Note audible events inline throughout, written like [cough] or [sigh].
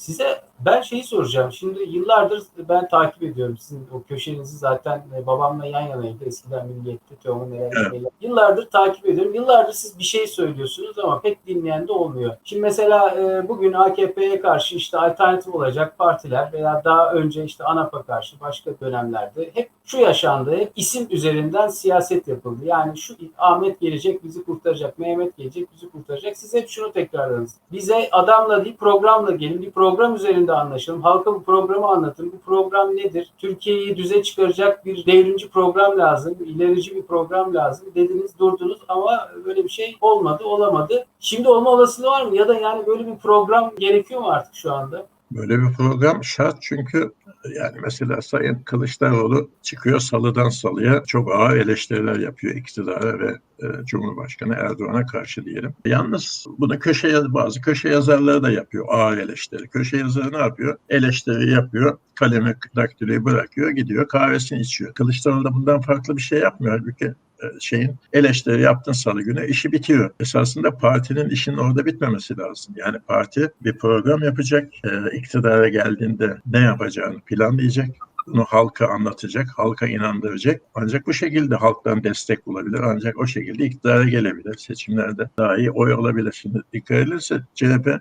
Size ben şeyi soracağım. Şimdi yıllardır ben takip ediyorum sizin o köşenizi zaten e, babamla yan yanaydı. Eskiden Milliyet'te Teoman Eren Evet. Yıllardır takip ediyorum. Yıllardır siz bir şey söylüyorsunuz ama pek dinleyen de olmuyor. Şimdi mesela e, bugün AKP'ye karşı işte alternatif olacak partiler veya daha önce işte ANAP'a karşı başka dönemlerde hep şu yaşandı. Hep isim üzerinden siyaset yapıldı. Yani şu Ahmet gelecek bizi kurtaracak, Mehmet gelecek bizi kurtaracak. Siz hep şunu tekrarladınız. Bize adamla değil programla gelin. Bir program üzerinde anlaşalım. Halka bu programı anlatın. Bu program nedir? Türkiye'yi düze çıkaracak bir devrimci program lazım. ilerici bir program lazım. Dediniz durdunuz ama böyle bir şey olmadı, olamadı. Şimdi olma olasılığı var mı? Ya da yani böyle bir program gerekiyor mu artık şu anda? Böyle bir program şart çünkü yani mesela Sayın Kılıçdaroğlu çıkıyor salıdan salıya çok ağır eleştiriler yapıyor iktidara ve e, Cumhurbaşkanı Erdoğan'a karşı diyelim. Yalnız bunu köşe bazı köşe yazarları da yapıyor ağır eleştiri. Köşe yazarı ne yapıyor? Eleştiri yapıyor, kalemi daktiloyu bırakıyor, gidiyor kahvesini içiyor. Kılıçdaroğlu da bundan farklı bir şey yapmıyor. Halbuki şeyin eleştiri yaptın salı günü işi bitiyor. Esasında partinin işinin orada bitmemesi lazım. Yani parti bir program yapacak, e, iktidara geldiğinde ne yapacağını planlayacak, bunu halka anlatacak, halka inandıracak. Ancak bu şekilde halktan destek bulabilir. Ancak o şekilde iktidara gelebilir. Seçimlerde daha iyi oy alabilir. Şimdi dikkat edilirse CHP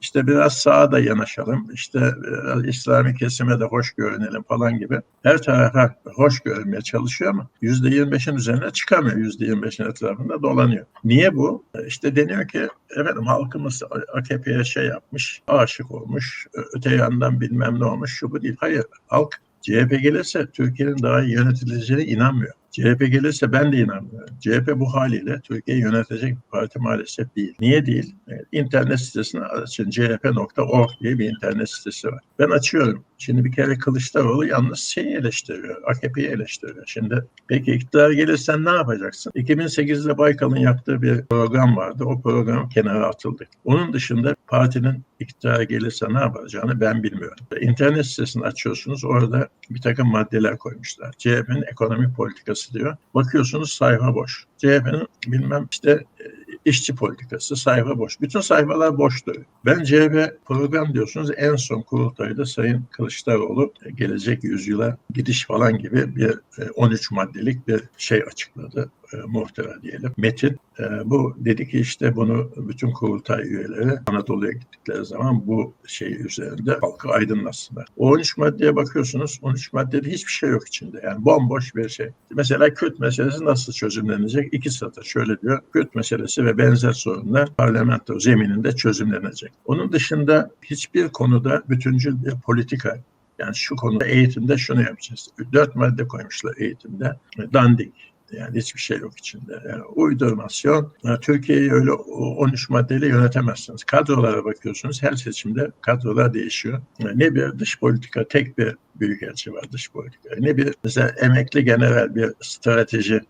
işte biraz sağa da yanaşalım, işte biraz İslami kesime de hoş görünelim falan gibi her tarafa hoş görünmeye çalışıyor ama %25'in üzerine çıkamıyor. %25'in etrafında dolanıyor. Niye bu? İşte deniyor ki efendim halkımız AKP'ye şey yapmış, aşık olmuş, öte yandan bilmem ne olmuş, şu bu değil. Hayır, halk CHP gelirse Türkiye'nin daha iyi yönetileceğine inanmıyor. CHP gelirse ben de inanmıyorum. CHP bu haliyle Türkiye'yi yönetecek bir parti maalesef değil. Niye değil? Evet, İnternet sitesini açın. chp.org diye bir internet sitesi var. Ben açıyorum. Şimdi bir kere Kılıçdaroğlu yalnız şeyi eleştiriyor. AKP'yi eleştiriyor. Şimdi peki iktidar gelirsen ne yapacaksın? 2008'de Baykal'ın yaptığı bir program vardı. O program kenara atıldı. Onun dışında partinin iktidara gelirse ne yapacağını ben bilmiyorum. İnternet sitesini açıyorsunuz. Orada bir takım maddeler koymuşlar. CHP'nin ekonomi politikası diyor. Bakıyorsunuz sayfa boş. CHP'nin bilmem işte e, işçi politikası sayfa boş. Bütün sayfalar boş duruyor. Ben CHP program diyorsunuz en son kurultayda Sayın Kılıçdaroğlu e, gelecek yüzyıla gidiş falan gibi bir e, 13 maddelik bir şey açıkladı. E, diyelim. Metin e, bu dedi ki işte bunu bütün kurultay üyeleri Anadolu'ya gittikleri zaman bu şey üzerinde halkı aydınlatsınlar. O 13 maddeye bakıyorsunuz 13 maddede hiçbir şey yok içinde. Yani bomboş bir şey. Mesela Kürt meselesi nasıl çözümlenecek? İki satır şöyle diyor. Kürt meselesi ve benzer sorunlar parlamento zemininde çözümlenecek. Onun dışında hiçbir konuda bütüncül bir politika yani şu konuda eğitimde şunu yapacağız. Dört madde koymuşlar eğitimde. Dandik, yani hiçbir şey yok içinde. Yani uydurmasyon. Türkiye'yi öyle 13 maddeyle yönetemezsiniz. Kadrolara bakıyorsunuz. Her seçimde kadrolar değişiyor. Ne bir dış politika, tek bir büyükelçi var dış politika. Ne bir mesela emekli general bir strateji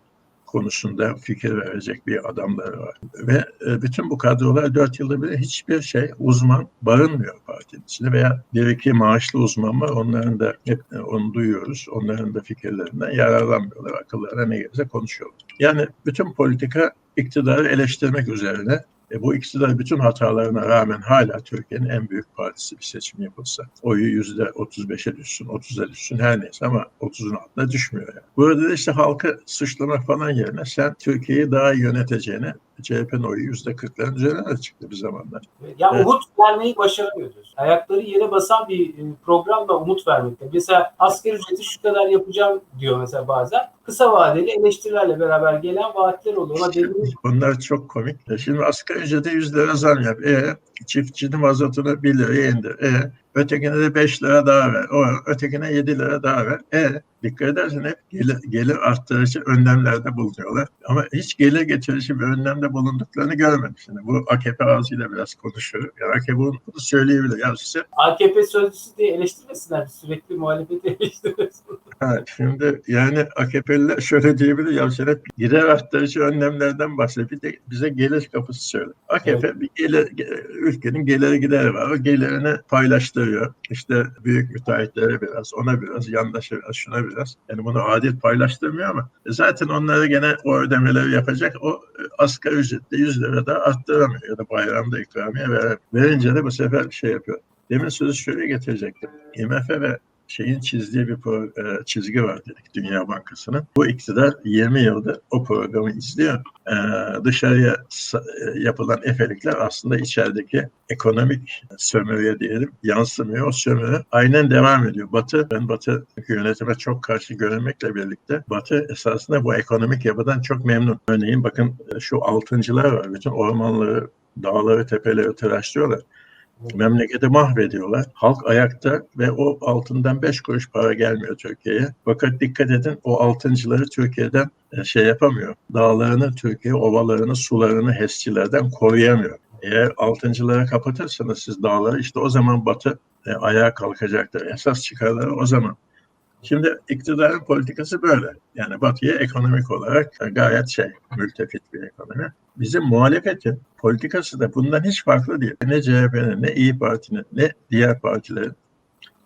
konusunda fikir verecek bir adamları var. Ve e, bütün bu kadrolar dört yılda bir hiçbir şey uzman barınmıyor partinin içinde veya bir iki maaşlı uzman var. Onların da hep e, onu duyuyoruz. Onların da fikirlerinden yararlanmıyorlar. Akıllarına ne gelirse konuşuyorlar. Yani bütün politika iktidarı eleştirmek üzerine e, bu iktidar bütün hatalarına rağmen hala Türkiye'nin en büyük partisi bir seçim yapılsa. Oyu yüzde 35'e düşsün, 30'a düşsün her neyse ama 30'un altına düşmüyor. Yani. Burada da işte halkı suçlamak falan yerine sen Türkiye'yi daha iyi yöneteceğine CHP'nin oyu yüzde 40'ların üzerine de çıktı bir zamanlar. Ya Evet. umut vermeyi başaramıyor diyorsun. Ayakları yere basan bir e, programla umut vermekte. Mesela asgari ücreti şu kadar yapacağım diyor mesela bazen. Kısa vadeli eleştirilerle beraber gelen vaatler oluyor. Ama dediğiniz Bunlar çok komik. Şimdi asgari ücrete 100 lira zam yap. E, çiftçinin mazotunu 1 liraya indir. E, ötekine de 5 lira daha ver. O, ötekine 7 lira daha ver. E, dikkat edersen hep gelir, gelir arttırıcı önlemlerde bulunuyorlar. Ama hiç gelir getirici bir önlemde bulunduklarını görmedim. Şimdi bu AKP ağzıyla biraz konuşuyor. Yani AKP bunu söyleyebilir. Ya size AKP sözcüsü diye eleştirmesinler. Sürekli muhalefeti [laughs] eleştirmesinler. Ha, şimdi yani AKP'liler şöyle diyebilir ya sen hep gider arttırıcı önlemlerden bahsediyor. Bir de bize gelir kapısı söyle. AKP bir gelir, ge- ülkenin geliri gideri var. O gelirini paylaştırıyor. İşte büyük müteahhitlere biraz, ona biraz, yandaşa biraz, şuna biraz. Yani bunu adil paylaştırmıyor ama e zaten onları gene o ödemeleri yapacak. O e, asgari ücretle 100 lira da arttıramıyor ya da bayramda ikramiye ver, verince de bu sefer şey yapıyor demin sözü şöyle getirecektim. IMF ve şeyin çizdiği bir pro, e, çizgi var dedik Dünya Bankası'nın. Bu iktidar 20 yıldır o programı izliyor. E, dışarıya e, yapılan efelikler aslında içerideki ekonomik sömürüye diyelim yansımıyor. O sömürü aynen devam ediyor. Batı, ben Batı yönetime çok karşı görünmekle birlikte Batı esasında bu ekonomik yapıdan çok memnun. Örneğin bakın şu altıncılar var. Bütün ormanları, dağları, tepeleri tıraşlıyorlar. Memleketi mahvediyorlar. Halk ayakta ve o altından beş kuruş para gelmiyor Türkiye'ye. Fakat dikkat edin o altıncıları Türkiye'den e, şey yapamıyor. Dağlarını, Türkiye ovalarını, sularını HES'çilerden koruyamıyor. Eğer altıncılara kapatırsanız siz dağları işte o zaman Batı e, ayağa kalkacaktır. Esas çıkarları o zaman. Şimdi iktidarın politikası böyle. Yani Batı'ya ekonomik olarak e, gayet şey, mültefit bir ekonomi. Bizim muhalefetin politikası da bundan hiç farklı değil. Ne CHP'nin, ne İyi Parti'nin, ne diğer partilerin,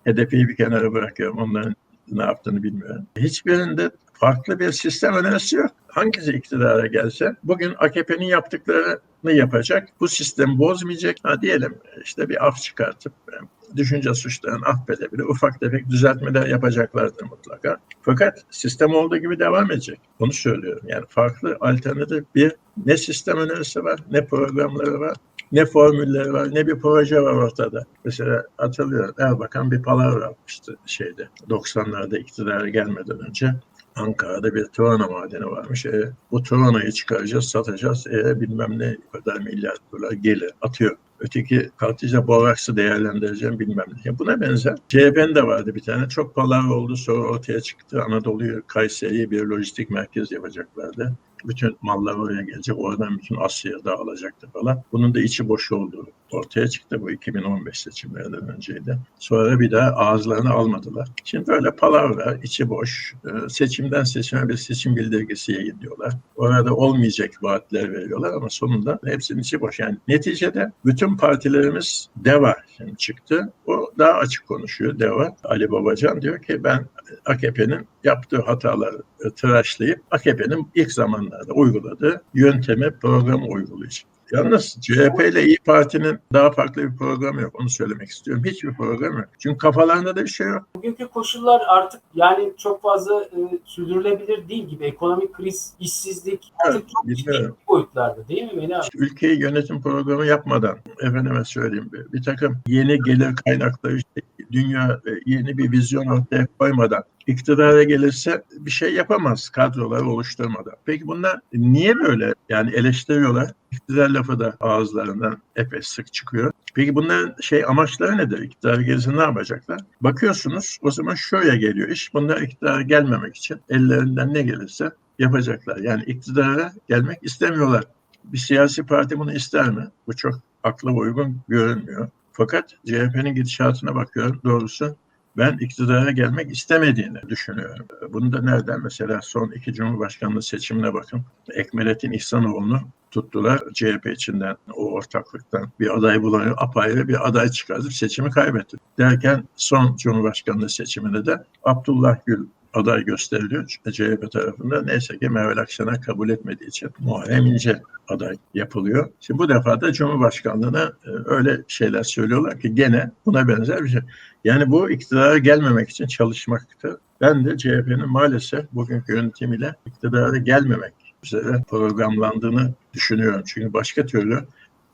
HDP'yi bir kenara bırakıyorum, onların ne yaptığını bilmiyorum. Hiçbirinde farklı bir sistem önerisi yok. Hangisi iktidara gelse bugün AKP'nin yaptıklarını yapacak. Bu sistemi bozmayacak. Ha diyelim işte bir af çıkartıp e, düşünce suçlarını affedebilir. Ufak tefek düzeltmeler yapacaklardır mutlaka. Fakat sistem olduğu gibi devam edecek. Onu söylüyorum. Yani farklı alternatif bir ne sistem önerisi var, ne programları var, ne formülleri var, ne bir proje var ortada. Mesela hatırlıyorum Erbakan bir palavra yapmıştı şeyde 90'larda iktidara gelmeden önce. Ankara'da bir Tuvana madeni varmış. E, bu Tuvana'yı çıkaracağız, satacağız. E, bilmem ne kadar milyar dolar gelir atıyor. Öteki kalkınca boraksı değerlendireceğim bilmem ne. Ya buna benzer. CHP'nin de vardı bir tane. Çok palavra oldu sonra ortaya çıktı. Anadolu'yu Kayseri'ye bir lojistik merkez yapacaklardı. Bütün mallar oraya gelecek. Oradan bütün Asya'ya dağılacaktı falan. Bunun da içi boş olduğu ortaya çıktı. Bu 2015 seçimlerinden önceydi. Sonra bir daha ağızlarını almadılar. Şimdi böyle palavra, içi boş. e, Seçimden seçime bir seçim bildirgesi yayınlıyorlar. Orada olmayacak vaatler veriyorlar ama sonunda hepsinin içi boş. Yani neticede bütün partilerimiz DEVA şimdi çıktı. O daha açık konuşuyor DEVA. Ali Babacan diyor ki ben AKP'nin yaptığı hataları tıraşlayıp AKP'nin ilk zamanlarda uyguladığı yöntemi, programı uygulayacak. Yalnız CHP ile İyi Parti'nin daha farklı bir programı yok. Onu söylemek istiyorum. Hiçbir program yok. Çünkü kafalarında da bir şey yok. Bugünkü koşullar artık yani çok fazla e, sürdürülebilir değil gibi. Ekonomik kriz, işsizlik artık çok ciddi boyutlarda değil mi Melih abi? ülkeyi yönetim programı yapmadan efendime söyleyeyim bir, bir takım yeni gelir kaynakları işte dünya yeni bir vizyon ortaya koymadan iktidara gelirse bir şey yapamaz kadroları oluşturmadan. Peki bunlar niye böyle yani eleştiriyorlar? İktidar lafı da ağızlarından epey sık çıkıyor. Peki bunların şey amaçları nedir? İktidara gelirse ne yapacaklar? Bakıyorsunuz o zaman şöyle geliyor iş. Bunlar iktidara gelmemek için ellerinden ne gelirse yapacaklar. Yani iktidara gelmek istemiyorlar. Bir siyasi parti bunu ister mi? Bu çok akla uygun görünmüyor. Fakat CHP'nin gidişatına bakıyorum doğrusu ben iktidara gelmek istemediğini düşünüyorum. Bunu da nereden? Mesela son iki Cumhurbaşkanlığı seçimine bakın. Ekmelettin İhsanoğlu'nu tuttular CHP içinden o ortaklıktan bir aday bulamıyor apayrı bir aday çıkartıp seçimi kaybetti. Derken son Cumhurbaşkanlığı seçiminde de Abdullah Gül aday gösteriliyor CHP tarafından. Neyse ki Meral Akşener kabul etmediği için Muharrem İnce aday yapılıyor. Şimdi bu defa da Cumhurbaşkanlığına e, öyle şeyler söylüyorlar ki gene buna benzer bir şey. Yani bu iktidara gelmemek için çalışmaktı. Ben de CHP'nin maalesef bugünkü yönetimiyle iktidara gelmemek üzere programlandığını düşünüyorum. Çünkü başka türlü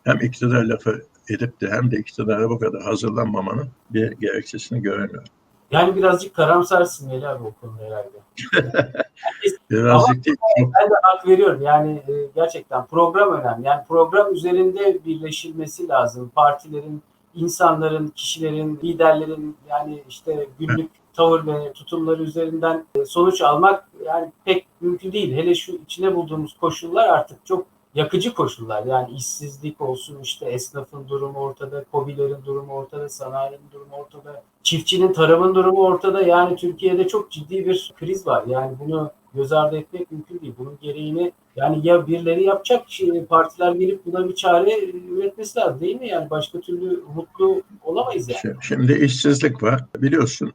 hem iktidar lafı edip de hem de iktidara bu kadar hazırlanmamanın bir gerekçesini göremiyorum. Yani birazcık karamsarsın Melih abi o konuda herhalde. [laughs] Birazcık değil, çok Ben de hak veriyorum. Yani e, gerçekten program önemli. Yani program üzerinde birleşilmesi lazım. Partilerin, insanların, kişilerin, liderlerin yani işte günlük tavır ve tutumları üzerinden e, sonuç almak yani pek mümkün değil. Hele şu içine bulduğumuz koşullar artık çok yakıcı koşullar. Yani işsizlik olsun işte esnafın durumu ortada, kobilerin durumu ortada, sanayinin durumu ortada, çiftçinin, tarımın durumu ortada. Yani Türkiye'de çok ciddi bir kriz var. Yani bunu göz ardı etmek mümkün değil. Bunun gereğini yani ya birileri yapacak, şey, partiler gelip buna bir çare üretmesi lazım değil mi? Yani başka türlü mutlu olamayız yani. Şimdi- Şimdi işsizlik var. Biliyorsun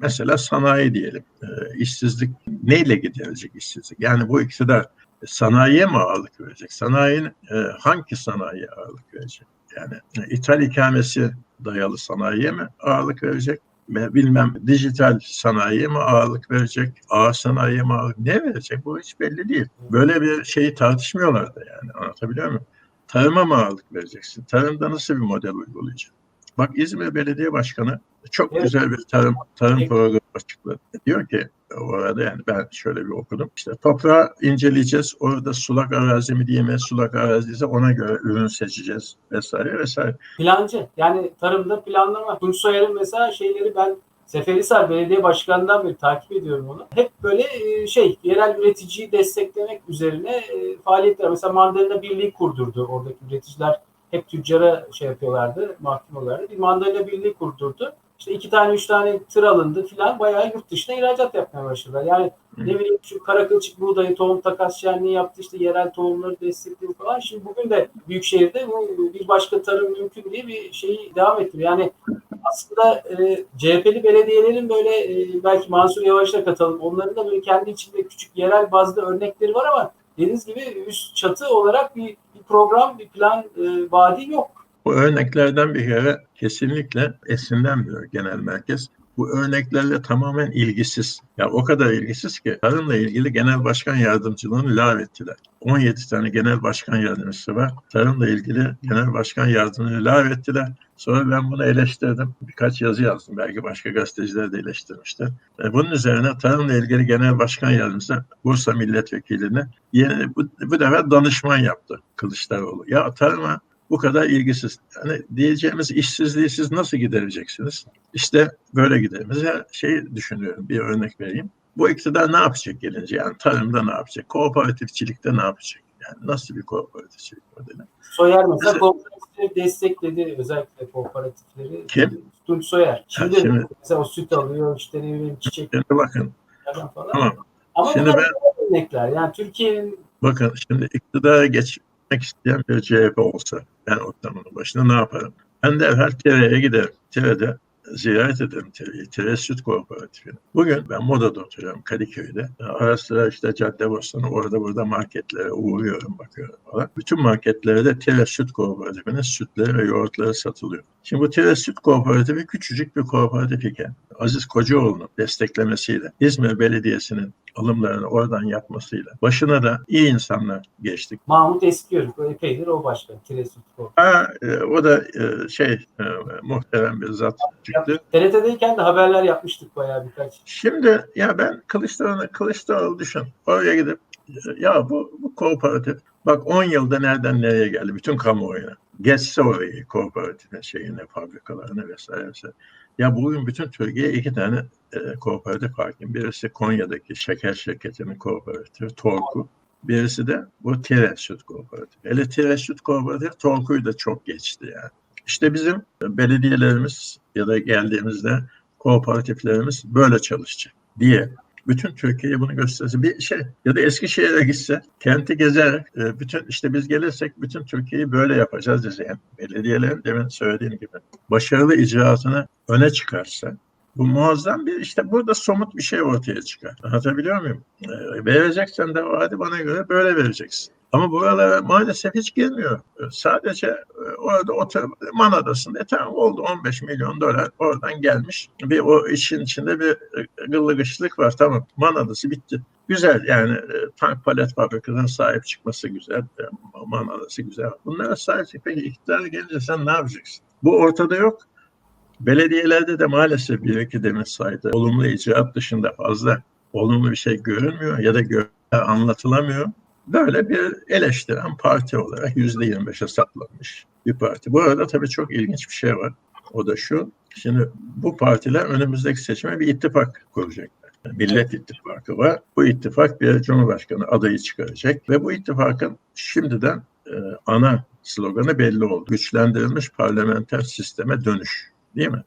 mesela sanayi diyelim. Ee, işsizlik neyle giderilecek işsizlik? Yani bu iktidar sanayiye mi ağırlık verecek? Sanayinin e, hangi sanayiye ağırlık verecek? Yani e, ithal ikamesi dayalı sanayiye mi ağırlık verecek? Ve bilmem dijital sanayiye mi ağırlık verecek? Ağır sanayiye mi ağırlık? Ne verecek? Bu hiç belli değil. Böyle bir şeyi tartışmıyorlar da yani. Anlatabiliyor muyum? Tarıma mı ağırlık vereceksin? Tarımda nasıl bir model uygulayacaksın? Bak İzmir Belediye Başkanı çok Evet. güzel bir tarım tarım Evet. programı açıkladı. Diyor ki orada yani ben şöyle bir okudum. İşte toprağı inceleyeceğiz. Orada sulak arazi mi diye mi sulak arazi ise ona göre ürün seçeceğiz vesaire vesaire. Plancı. Yani tarımda planlama. Tunç Soyer'in mesela şeyleri ben Seferihisar Belediye Başkanı'ndan beri takip ediyorum onu. Hep böyle e, şey yerel üreticiyi desteklemek üzerine e, faaliyetler. Mesela mandalina birliği kurdurdu. Oradaki üreticiler hep tüccara şey yapıyorlardı, mahkum oluyorlardı. Bir mandalina birliği kurdurdu. İşte iki tane, üç tane tır alındı filan. Bayağı yurt dışına ihracat yapmaya başladılar. Yani ne bileyim şu karakılçık buğdayı tohum takas şenliği yaptı. işte yerel tohumları destekledi falan. Şimdi bugün de Büyükşehir'de bu bir başka tarım mümkün diye bir şeyi devam ettiriyor. Yani aslında e, CHP'li belediyelerin böyle e, belki Mansur Yavaş'la katalım. Onların da böyle kendi içinde küçük yerel bazda örnekleri var ama dediğiniz gibi üst çatı olarak bir, bir program, bir plan, e, vaadi yok. Bu örneklerden bir kere kesinlikle esinlenmiyor genel merkez. Bu örneklerle tamamen ilgisiz. Ya o kadar ilgisiz ki tarımla ilgili genel başkan yardımcılığını lağvettiler. 17 tane genel başkan yardımcısı var. Tarımla ilgili genel başkan yardımcılığını lağvettiler. Sonra ben bunu eleştirdim. Birkaç yazı yazdım. Belki başka gazeteciler de eleştirmişler. E, Bunun üzerine tarımla ilgili genel başkan yardımcısı Bursa milletvekilini yeni, bu, bu defa danışman yaptı Kılıçdaroğlu. Ya tarıma bu kadar ilgisiz. Yani diyeceğimiz işsizliği siz nasıl gidereceksiniz? İşte böyle gider. Mesela şey düşünüyorum, bir örnek vereyim. Bu iktidar ne yapacak gelince? Yani tarımda ne yapacak? Kooperatifçilikte ne yapacak? Yani nasıl bir kooperatifçilik modeli? Soyer mesela Evet. kooperatifleri destekledi. Özellikle kooperatifleri. Kim? Tunç Soyer. Şimdi, Ha, şimdi- mesela o süt alıyor, işte ne bileyim çiçeklerden Şimdi bakın, falan. tamam. Ama Şimdi ben- örnekler. Yani Türkiye'nin Bakın şimdi iktidara geçmek isteyen bir CHP olsa ben ortamının başında ne yaparım? Ben derhal TR'ye giderim. TR'de ziyaret ederim TR'yi. TR Süt Kooperatifini. Bugün ben Moda'da oturuyorum Kadıköy'de. Ara sıra işte Caddebostan'a orada burada marketlere uğruyorum bakıyorum falan. Bütün marketlerde TR Süt Kooperatifinin sütleri ve yoğurtları satılıyor. Şimdi bu Süt Kooperatifi küçücük bir kooperatif iken Aziz Kocaoğlu'nun desteklemesiyle İzmir Belediyesi'nin alımlarını oradan yapmasıyla başına da iyi insanlar geçtik. Mahmut Eskiyörük. O epeydir o başkan. Tiresut Kooperatif. Ha, e, o da e, şey e, muhterem bir zat çıktı. TRT'deyken de haberler yapmıştık bayağı birkaç. Şimdi ya ben Kılıçdaroğlu, Kılıçdaroğlu düşün. Oraya gidip e, ya bu, bu kooperatif bak 10 yılda nereden nereye geldi bütün kamuoyuna. Geçse orayı kooperatifin şeyine, fabrikalarına vesaire. vesaire. Ya bugün bütün Türkiye iki tane e, kooperatif hakim. Birisi Konya'daki şeker şirketinin kooperatifi Torku. Birisi de bu Tire Süt Kooperatif. Hele Tire Süt Kooperatif Torku'yu da çok geçti yani. İşte bizim belediyelerimiz ya da geldiğimizde kooperatiflerimiz böyle çalışacak diye bütün Türkiye'ye bunu gösterse bir şey ya da Eskişehir'e gitse kenti gezer e, bütün işte biz gelirsek bütün Türkiye'yi böyle yapacağız dese yani belediyelerin demin söylediğim gibi başarılı icraatını öne çıkarsa bu muazzam bir işte burada somut bir şey ortaya çıkar. Anlatabiliyor muyum? E, vereceksen de hadi bana göre böyle vereceksin. Ama buralara maalesef hiç girmiyor. E, Sadece e, orada otur Man Adası'nda e, tamam oldu 15 milyon dolar oradan gelmiş. Bir o işin içinde bir e, gıllıgışlık var tamam. Man Adası bitti. Güzel yani e, tank palet fabrikasına sahip çıkması güzel. E, Man Adası güzel. Bunlara sahip çık. Peki iktidara gelince sen ne yapacaksın? Bu ortada yok. Belediyelerde de maalesef bir iki demin saydı. Olumlu icraat dışında fazla olumlu bir şey görünmüyor ya da anlatılamıyor. Böyle bir eleştiren parti olarak yüzde yirmi beşe saplanmış bir parti. Bu arada tabii çok ilginç bir şey var. O da şu. Şimdi bu partiler önümüzdeki seçime bir ittifak kuracaklar. Millet İttifakı var. Bu ittifak bir Cumhurbaşkanı adayı çıkaracak ve bu ittifakın şimdiden e, ana sloganı belli oldu. Güçlendirilmiş parlamenter sisteme dönüş. Değil mi?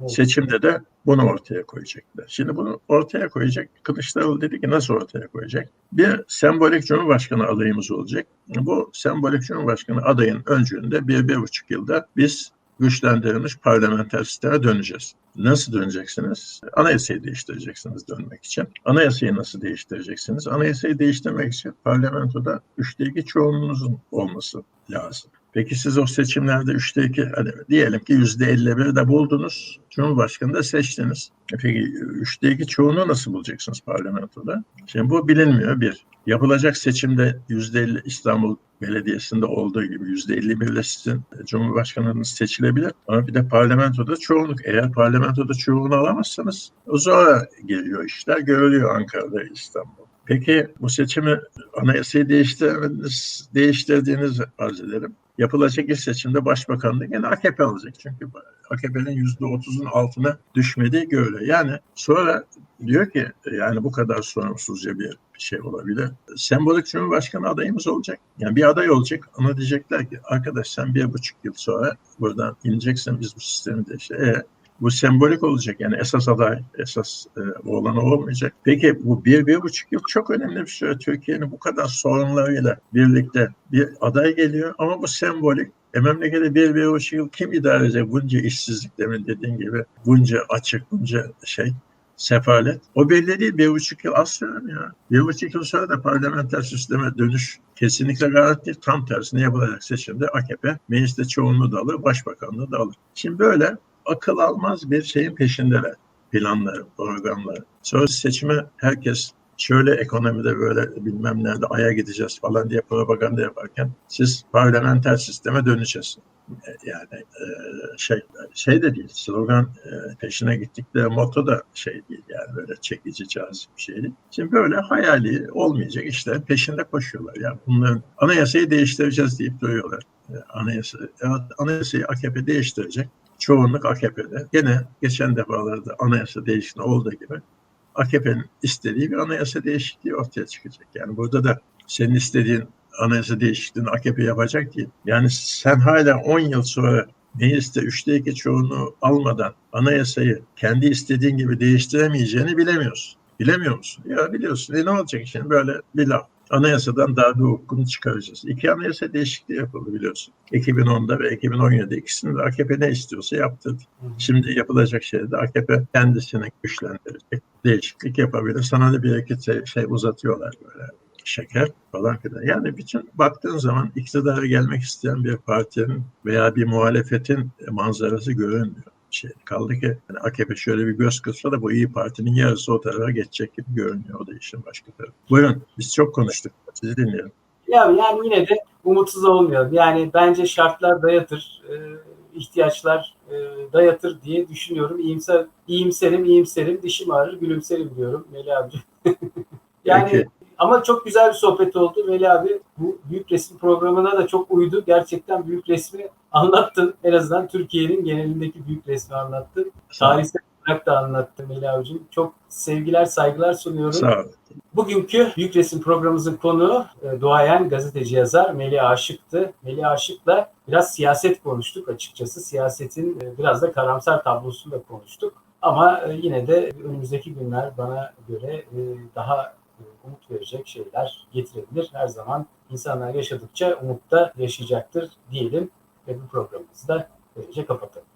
Evet. Seçimde de bunu ortaya koyacaklar. Şimdi bunu ortaya koyacak. Kılıçdaroğlu dedi ki nasıl ortaya koyacak? Bir sembolik Cumhurbaşkanı adayımız olacak. Bu sembolik Cumhurbaşkanı adayın öncülüğünde bir, bir buçuk yılda biz güçlendirilmiş parlamenter sisteme döneceğiz. Nasıl döneceksiniz? Anayasayı değiştireceksiniz dönmek için. Anayasayı nasıl değiştireceksiniz? Anayasayı değiştirmek için parlamentoda üçte iki çoğunluğunuzun olması lazım. Peki siz o seçimlerde üçte iki, hani diyelim ki yüzde 51 de buldunuz. Cumhurbaşkanı da seçtiniz. E Peki üçte iki çoğunluğu nasıl bulacaksınız parlamentoda? Şimdi bu bilinmiyor bir. Yapılacak seçimde yüzde 50 İstanbul Belediyesi'nde olduğu gibi yüzde 51 ile sizin Cumhurbaşkanınız seçilebilir. Ama bir de parlamentoda çoğunluk. Eğer parlamentoda çoğunluğu alamazsanız o sonra geliyor işler. Görülüyor Ankara'da, İstanbul. Peki bu seçimi anayasayı değiştirdiğiniz, değiştirdiğiniz arz ederim. Yapılacak ilk seçimde başbakanlığı gene AKP alacak. Çünkü AKP'nin yüzde otuzun altına düşmediği görülüyor. Yani sonra diyor ki yani bu kadar sorumsuzca bir şey olabilir. Sembolik Cumhurbaşkanı adayımız olacak. Yani bir aday olacak ama diyecekler ki arkadaş sen bir buçuk yıl sonra buradan ineceksin biz bu sistemi de işte. E, bu sembolik olacak yani esas aday, esas e, olanı olmayacak. Peki bu bir, bir buçuk yıl çok önemli bir süre. Türkiye'nin bu kadar sorunlarıyla birlikte bir aday geliyor ama bu sembolik. E memlekede bir, bir buçuk yıl kim idare edecek bunca işsizlik demin dediğin gibi bunca açık, bunca şey sefalet. O belli değil. Bir buçuk yıl az ya? Bir buçuk yıl sonra da parlamenter sisteme dönüş kesinlikle gayet değil. Tam tersine yapılacak seçimde AKP mecliste çoğunluğu da alır, başbakanlığı da alır. Şimdi böyle akıl almaz bir şeyin peşindeler. Planları, programları. Sonra seçime herkes şöyle ekonomide böyle bilmem nerede aya gideceğiz falan diye propaganda yaparken siz parlamenter sisteme döneceğiz. Yani e, şey şey de değil slogan e, peşine gittikleri motto da şey değil yani böyle çekici cazip bir şey değil. Şimdi böyle hayali olmayacak işler peşinde koşuyorlar. Yani bunların anayasayı değiştireceğiz deyip duruyorlar. E, anayasa, anayasayı AKP değiştirecek çoğunluk AKP'de. Gene geçen defalarda anayasa değişikliği olduğu gibi AKP'nin istediği bir anayasa değişikliği ortaya çıkacak. Yani burada da senin istediğin anayasa değişikliğini AKP yapacak değil. Yani sen hala 10 yıl sonra mecliste üçte iki çoğunluğu almadan anayasayı kendi istediğin gibi değiştiremeyeceğini bilemiyorsun. Bilemiyor musun? Ya biliyorsun. E ne olacak şimdi böyle bir laf. Anayasadan darbe hukukunu çıkaracağız. İki anayasa değişikliği yapıldı biliyorsun. 2010'da ve 2017'de ikisini de AKP ne istiyorsa yaptırdı. Şimdi yapılacak şeyde AKP kendisini güçlendirecek. Değişiklik yapabilir. Sana da bir iki şey, şey uzatıyorlar böyle şeker falan filan. Yani bütün baktığın zaman iktidara gelmek isteyen bir partinin veya bir muhalefetin manzarası görünmüyor. Şey, kaldı ki yani AKP şöyle bir göz kırpsa da bu iyi Parti'nin yarısı o tarafa geçecek gibi görünüyor. O da işin başka tarafı. Buyurun biz çok konuştuk. Sizi dinliyorum. Ya yani yine de umutsuz olmayalım. Yani bence şartlar dayatır, e, ihtiyaçlar e, dayatır diye düşünüyorum. İyimser, iyimserim, iyimserim, dişim ağrır, gülümserim diyorum Melih abi. [laughs] yani Peki. Ama çok güzel bir sohbet oldu Veli abi. Bu büyük resim programına da çok uydu. Gerçekten büyük resmi anlattın. En azından Türkiye'nin genelindeki büyük resmi anlattın. Tarihsel olarak da anlattın Melih abicim. Çok sevgiler, saygılar sunuyorum. Sağ olun. Bugünkü Büyük Resim programımızın konuğu e, duayen gazeteci yazar Melih Aşık'tı. Melih Aşık'la biraz siyaset konuştuk açıkçası. Siyasetin e, biraz da karamsar tablosunu da konuştuk. Ama e, yine de önümüzdeki günler bana göre e, daha umut verecek şeyler getirebilir. Her zaman insanlar yaşadıkça umut da yaşayacaktır diyelim ve bu programımızı da böylece kapatalım.